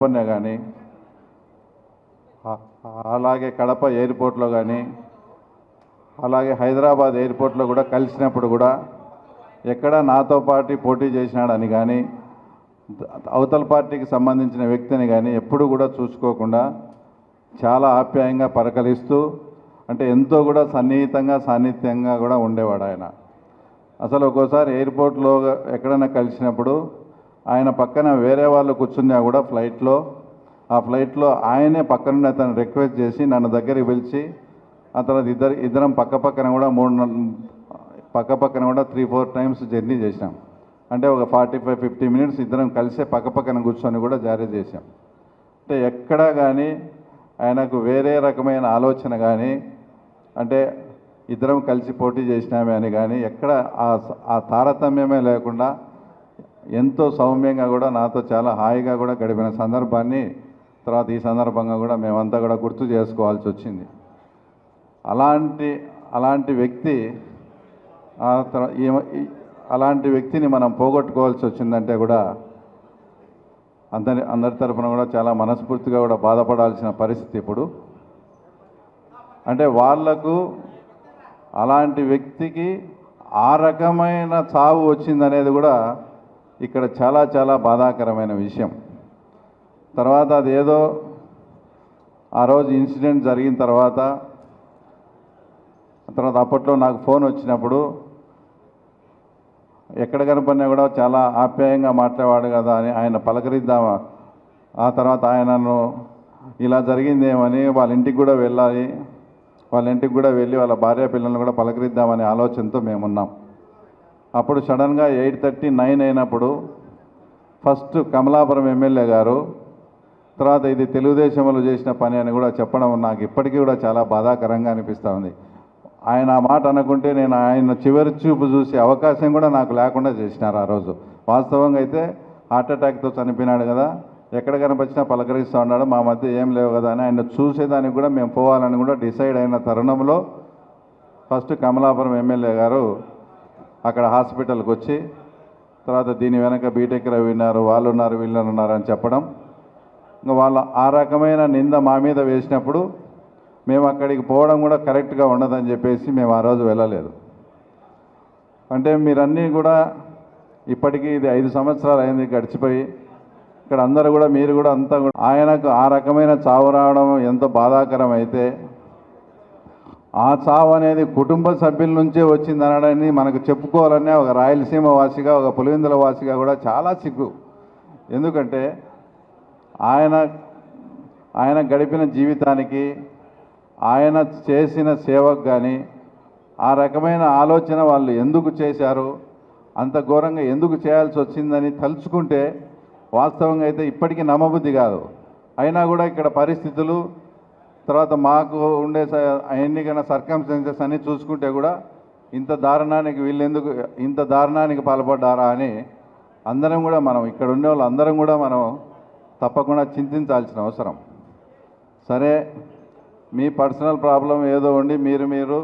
పన్నే కానీ అలాగే కడప ఎయిర్పోర్ట్లో కానీ అలాగే హైదరాబాద్ ఎయిర్పోర్ట్లో కూడా కలిసినప్పుడు కూడా ఎక్కడ నాతో పాటు పోటీ చేసినాడని కానీ అవతల పార్టీకి సంబంధించిన వ్యక్తిని కానీ ఎప్పుడు కూడా చూసుకోకుండా చాలా ఆప్యాయంగా పరకలిస్తూ అంటే ఎంతో కూడా సన్నిహితంగా సాన్నిధ్యంగా కూడా ఉండేవాడు ఆయన. అసలు ఒక్కోసారి ఎయిర్పోర్ట్లో ఎక్కడైనా కలిసినప్పుడు ఆయన పక్కన వేరే వాళ్ళు కూర్చున్నా కూడా ఫ్లైట్లో ఆ ఫ్లైట్లో ఆయనే పక్కనుండి అతను రిక్వెస్ట్ చేసి నన్ను దగ్గరికి పిలిచి ఆ తర్వాత ఇద్దరు ఇద్దరం పక్క పక్కన కూడా మూడు పక్క పక్కన కూడా త్రీ ఫోర్ టైమ్స్ జర్నీ చేసినాం అంటే ఒక ఫార్టీ ఫైవ్ ఫిఫ్టీ మినిట్స్ ఇద్దరం కలిసే పక్క పక్కన కూర్చొని కూడా జారీ చేసాం అంటే ఎక్కడా కానీ ఆయనకు వేరే రకమైన ఆలోచన కానీ అంటే ఇద్దరం కలిసి పోటీ చేసినామే అని కానీ ఎక్కడ ఆ తారతమ్యమే లేకుండా ఎంతో సౌమ్యంగా కూడా నాతో చాలా హాయిగా కూడా గడిపిన సందర్భాన్ని తర్వాత ఈ సందర్భంగా కూడా మేమంతా కూడా గుర్తు చేసుకోవాల్సి వచ్చింది. అలాంటి అలాంటి వ్యక్తి ఆ అలాంటి వ్యక్తిని మనం పోగొట్టుకోవాల్సి వచ్చిందంటే కూడా అందరి అందరి తరఫున కూడా చాలా మనస్ఫూర్తిగా కూడా బాధపడాల్సిన పరిస్థితి ఇప్పుడు. అంటే వాళ్ళకు అలాంటి వ్యక్తికి ఆ రకమైన చావు వచ్చిందనేది కూడా ఇక్కడ చాలా చాలా బాధాకరమైన విషయం. తర్వాత అదేదో ఆ రోజు ఇన్సిడెంట్ జరిగిన తర్వాత తర్వాత అప్పట్లో నాకు ఫోన్ వచ్చినప్పుడు ఎక్కడ కనపడినా కూడా చాలా ఆప్యాయంగా మాట్లాడేవాడు కదా అని ఆయన పలకరిద్దామా ఆ తర్వాత ఆయనను ఇలా జరిగిందేమని వాళ్ళ ఇంటికి కూడా వెళ్ళాలి వాళ్ళ ఇంటికి కూడా వెళ్ళి వాళ్ళ భార్య పిల్లల్ని కూడా పలకరిద్దామనే ఆలోచనతో మేమున్నాం. అప్పుడు సడన్గా ఎయిట్ థర్టీ నైన్ అయినప్పుడు ఫస్ట్ కమలాపురం ఎమ్మెల్యే గారు తర్వాత ఇది తెలుగుదేశంలో చేసిన పని అని కూడా చెప్పడం నాకు ఇప్పటికీ కూడా చాలా బాధాకరంగా అనిపిస్తూ ఉంది. ఆయన ఆ మాట అనుకుంటే నేను ఆయన చివరి చూపు చూసే అవకాశం కూడా నాకు లేకుండా చేసినారు ఆ రోజు. వాస్తవంగా అయితే హార్ట్ అటాక్తో చనిపోయినాడు కదా ఎక్కడ కనిపించినా పలకరిస్తూ ఉన్నాడు మా మధ్య ఏం లేవు కదా అని ఆయన చూసేదానికి కూడా మేము పోవాలని కూడా డిసైడ్ అయిన తరుణంలో ఫస్ట్ కమలాపురం ఎమ్మెల్యే గారు అక్కడ హాస్పిటల్కి వచ్చి తర్వాత దీని వెనక బీటెక్ రవి ఉన్నారు వాళ్ళు ఉన్నారు వీళ్ళు ఉన్నారు అని చెప్పడం. ఇంకా వాళ్ళ ఆ రకమైన నింద మా మీద వేసినప్పుడు మేము అక్కడికి పోవడం కూడా కరెక్ట్గా ఉండదని చెప్పేసి మేము ఆ రోజు వెళ్ళలేదు. అంటే మీరన్నీ కూడా ఇప్పటికీ ఇది ఐదు సంవత్సరాలు అయింది గడిచిపోయి ఇక్కడ అందరూ కూడా మీరు కూడా అంతా కూడా ఆయనకు ఆ రకమైన చావు రావడం ఎంతో బాధాకరం అయితే ఆ చావు అనేది కుటుంబ సభ్యుల నుంచే వచ్చింది అనడాన్ని మనకు చెప్పుకోవాలనే ఒక రాయలసీమ వాసిగా ఒక పులివెందుల వాసిగా కూడా చాలా సిగ్గు. ఎందుకంటే ఆయన ఆయన గడిపిన జీవితానికి ఆయన చేసిన సేవకు కానీ ఆ రకమైన ఆలోచన వాళ్ళు ఎందుకు చేశారు అంత ఘోరంగా ఎందుకు చేయాల్సి వచ్చిందని తలుచుకుంటే వాస్తవంగా అయితే ఇప్పటికీ నమ్మబుద్ధి కాదు. అయినా కూడా ఇక్కడ పరిస్థితులు తర్వాత మాకు ఉండే స- ఎన్నికైన సర్కమ్స్టెన్సెస్ అన్నీ చూసుకుంటే కూడా ఇంత దారుణానికి వీళ్ళెందుకు ఇంత దారుణానికి పాల్పడ్డారా అని అందరం కూడా మనం ఇక్కడ ఉండే వాళ్ళు అందరం కూడా మనం తప్పకుండా చింతించాల్సిన అవసరం. సరే మీ పర్సనల్ ప్రాబ్లం ఏదో ఉండి మీరు మీరు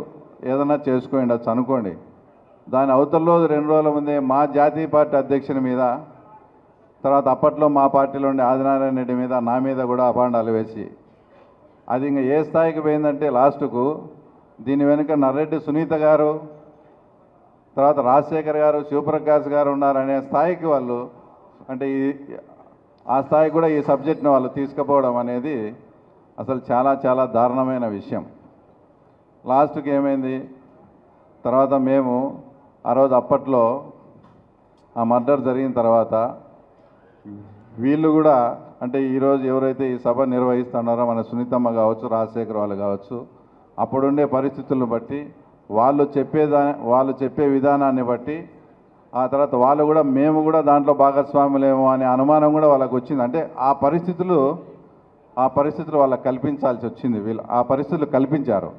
ఏదైనా చేసుకోండి అది అనుకోండి. దాని అవతల రోజు రెండు రోజుల ముందే మా జాతీయ పార్టీ అధ్యక్షుని మీద తర్వాత అప్పట్లో మా పార్టీలో ఉండే ఆదినారాయణ రెడ్డి మీద నా మీద కూడా అపాండాలు వేసి అది ఇంకా ఏ స్థాయికి పోయిందంటే లాస్ట్కు దీని వెనుక నర్రెడ్డి సునీత గారు తర్వాత రాజశేఖర్ గారు శివప్రకాష్ గారు ఉన్నారనే స్థాయికి వాళ్ళు అంటే ఈ ఆ స్థాయికి కూడా ఈ సబ్జెక్ట్ని వాళ్ళు తీసుకుపోవడం అనేది అసలు చాలా చాలా దారుణమైన విషయం. లాస్ట్కి ఏమైంది? తర్వాత మేము ఆ రోజు అప్పట్లో ఆ మర్డర్ జరిగిన తర్వాత వీళ్ళు కూడా అంటే ఈరోజు ఎవరైతే ఈ సభ నిర్వహిస్తున్నారో మన సునీతమ్మ కావచ్చు రాజశేఖర్ వాళ్ళు కావచ్చు అప్పుడుండే పరిస్థితులను బట్టి వాళ్ళు చెప్పేదా వాళ్ళు చెప్పే విధానాన్ని బట్టి ఆ తర్వాత వాళ్ళు కూడా మేము కూడా దాంట్లో భాగస్వాములేమో అనే అనుమానం కూడా వాళ్ళకు వచ్చింది. అంటే ఆ పరిస్థితులు ఆ పరిస్థితులు వాళ్ళకి కల్పించాల్సి వచ్చింది వీళ్ళు. ఆ పరిస్థితులు కల్పించారు.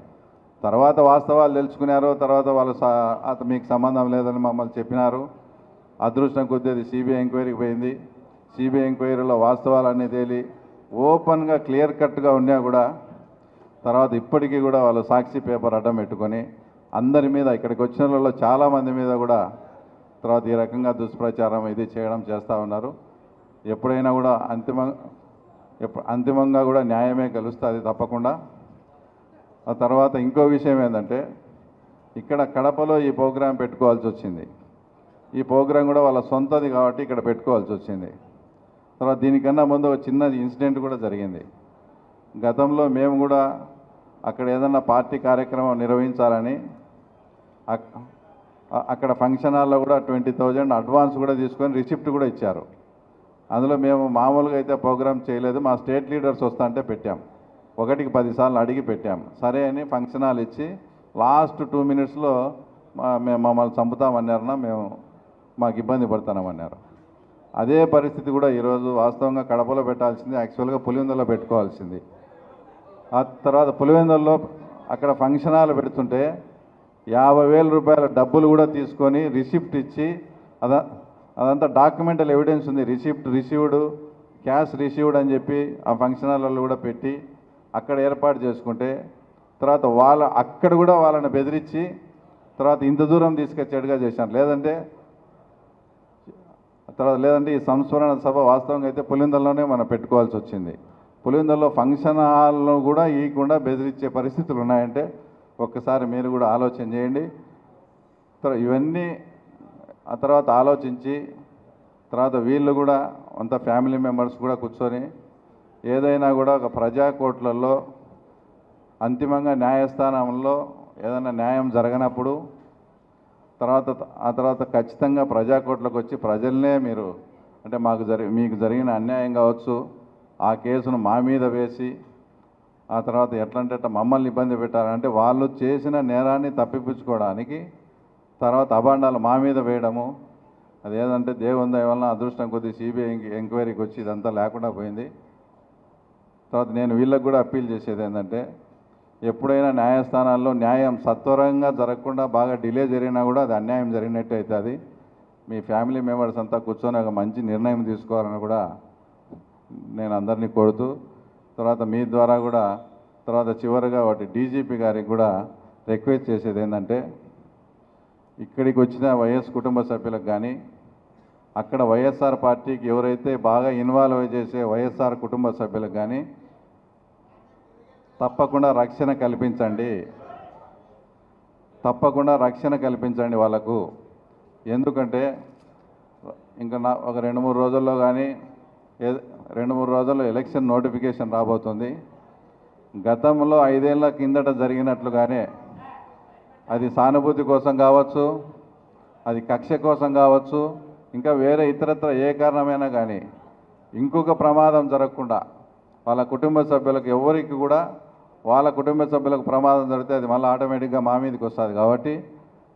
తర్వాత వాస్తవాలు తెలుసుకున్నారు. తర్వాత వాళ్ళు మీకు సంబంధం లేదని మమ్మల్ని చెప్పినారు. అదృష్టం కొద్ది అది సిబిఐ ఎంక్వైరీకి పోయింది. సిబిఐ ఎంక్వైరీలో వాస్తవాలన్నీ తేలి ఓపెన్గా క్లియర్ కట్గా ఉన్నా కూడా తర్వాత ఇప్పటికీ కూడా వాళ్ళు సాక్షి పేపర్ అడ్డం పెట్టుకొని అందరి మీద ఇక్కడికి వచ్చిన వాళ్ళలో చాలామంది మీద కూడా తర్వాత ఈ రకంగా దుష్ప్రచారం ఇది చేయడం చేస్తూ ఉన్నారు. ఎప్పుడైనా కూడా అంతిమ అంతిమంగా కూడా న్యాయమే కలుస్తుంది తప్పకుండా. ఆ తర్వాత ఇంకో విషయం ఏంటంటే ఇక్కడ కడపలో ఈ ప్రోగ్రాం పెట్టుకోవాల్సి వచ్చింది. ఈ ప్రోగ్రాం కూడా వాళ్ళ సొంతది కాబట్టి ఇక్కడ పెట్టుకోవాల్సి వచ్చింది. తర్వాత దీనికన్నా ముందు ఒక చిన్న ఇన్సిడెంట్ కూడా జరిగింది. గతంలో మేము కూడా అక్కడ ఏదన్నా పార్టీ కార్యక్రమం నిర్వహించాలని అక్కడ ఫంక్షన్ హాల్లో కూడా ట్వంటీ థౌజండ్ అడ్వాన్స్ కూడా తీసుకొని రిసిప్ట్ కూడా ఇచ్చారు. అందులో మేము మామూలుగా అయితే ప్రోగ్రామ్ చేయలేదు. మా స్టేట్ లీడర్స్ వస్తా అంటే పెట్టాం. ఒకటికి పదిసార్లు అడిగి పెట్టాం. సరే అని ఫంక్షన్ హాల్ ఇచ్చి లాస్ట్ టూ మినిట్స్లో మేము మమ్మల్ని చంపుతామన్నారన్నా మేము మాకు ఇబ్బంది పడతామన్నారు అదే పరిస్థితి కూడా ఈరోజు వాస్తవంగా కడపలో పెట్టాల్సింది యాక్చువల్గా పులివెందులో పెట్టుకోవాల్సింది. ఆ తర్వాత పులివెందుల్లో అక్కడ ఫంక్షన్ హాల్ పెడుతుంటే యాభై వేల రూపాయల డబ్బులు కూడా తీసుకొని రిసిప్ట్ ఇచ్చి అద అదంతా డాక్యుమెంటల్ ఎవిడెన్స్ ఉంది. రిసిప్ట్ రిసీవ్డ్ క్యాష్ రిసీవ్డ్ అని చెప్పి ఆ ఫంక్షన్ హాల్లో కూడా పెట్టి అక్కడ ఏర్పాటు చేసుకుంటే తర్వాత వాళ్ళ అక్కడ కూడా వాళ్ళని బెదిరించి తర్వాత ఇంత దూరం తీసుకొచ్చేట్టుగా చేశాను లేదంటే తర్వాత లేదంటే ఈ సంస్మరణ సభ వాస్తవంగా అయితే పులిందల్లోనే మనం పెట్టుకోవాల్సి వచ్చింది. పులిందల్లో ఫంక్షన్ హాల్లో కూడా ఇవ్వకుండా బెదిరించే పరిస్థితులు ఉన్నాయంటే ఒక్కసారి మీరు కూడా ఆలోచన చేయండి. ఇవన్నీ ఆ తర్వాత ఆలోచించి తర్వాత వీళ్ళు కూడా అంత ఫ్యామిలీ మెంబర్స్ కూడా కూర్చొని ఏదైనా కూడా ఒక ప్రజా కోర్టులలో అంతిమంగా న్యాయస్థానంలో ఏదైనా న్యాయం జరగనప్పుడు తర్వాత ఆ తర్వాత ఖచ్చితంగా ప్రజా వచ్చి ప్రజల్నే మీరు అంటే మాకు జరిగి మీకు జరిగిన అన్యాయం కావచ్చు ఆ కేసును మా మీద వేసి ఆ తర్వాత ఎట్లంటే అట్లా మమ్మల్ని ఇబ్బంది పెట్టారంటే వాళ్ళు చేసిన నేరాన్ని తప్పిపుచ్చుకోవడానికి తర్వాత అభాండాలు మా మీద వేయడము. అదేదంటే దేవుని దయ వలన అదృష్టం కొద్ది సిబిఐ ఎంక్వైరీకి వచ్చి ఇదంతా లేకుండా పోయింది. తర్వాత నేను వీళ్ళకి కూడా అప్పీల్ చేసేది ఏంటంటే ఎప్పుడైనా న్యాయస్థానాల్లో న్యాయం సత్వరంగా జరగకుండా బాగా డిలే జరిగినా కూడా అది అన్యాయం జరిగినట్టు అవుతుంది. మీ ఫ్యామిలీ మెంబర్స్ అంతా కూర్చొని ఒక మంచి నిర్ణయం తీసుకోవాలని కూడా నేను అందరినీ కోరుతూ తర్వాత మీ ద్వారా కూడా తర్వాత చివరిగా వాటి డీజీపీ గారికి కూడా రిక్వెస్ట్ చేసేది ఏంటంటే ఇక్కడికి వచ్చిన వైఎస్ కుటుంబ సభ్యులకు కానీ అక్కడ వైఎస్ఆర్ పార్టీకి ఎవరైతే బాగా ఇన్వాల్వ్ చేసే వైఎస్ఆర్ కుటుంబ సభ్యులకు కానీ తప్పకుండా రక్షణ కల్పించండి. తప్పకుండా రక్షణ కల్పించండి వాళ్ళకు. ఎందుకంటే ఇంకా నా ఒక రెండు మూడు రోజుల్లో కానీ ఏ రెండు మూడు రోజుల్లో ఎలక్షన్ నోటిఫికేషన్ రాబోతుంది. గతంలో ఐదేళ్ళ కిందట జరిగినట్లుగానే అది సానుభూతి కోసం కావచ్చు అది కక్ష కోసం కావచ్చు ఇంకా వేరే ఇతరత్ర ఏ కారణమైనా కానీ ఇంకొక ప్రమాదం జరగకుండా వాళ్ళ కుటుంబ సభ్యులకు ఎవరికి కూడా వాళ్ళ కుటుంబ సభ్యులకు ప్రమాదం జరిగితే అది మళ్ళీ ఆటోమేటిక్గా మా మీదకి వస్తుంది. కాబట్టి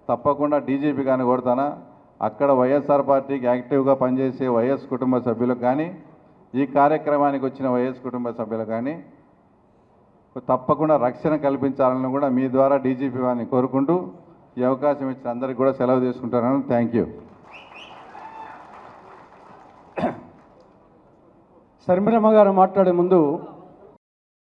తప్పకుండా డీజీపీ కానీ కొడతానా? అక్కడ వైఎస్ఆర్ పార్టీకి యాక్టివ్గా పనిచేసే వైఎస్ కుటుంబ సభ్యులకు కానీ ఈ కార్యక్రమానికి వచ్చిన వైఎస్ కుటుంబ సభ్యులకు కానీ తప్పకుండా రక్షణ కల్పించాలని కూడా మీ ద్వారా డీజీపీ వారిని కోరుకుంటూ ఈ అవకాశం ఇచ్చిన అందరికీ కూడా సెలవు తీసుకుంటున్నాను. Thank you. శర్మిలమ్మ గారు మాట్లాడే ముందు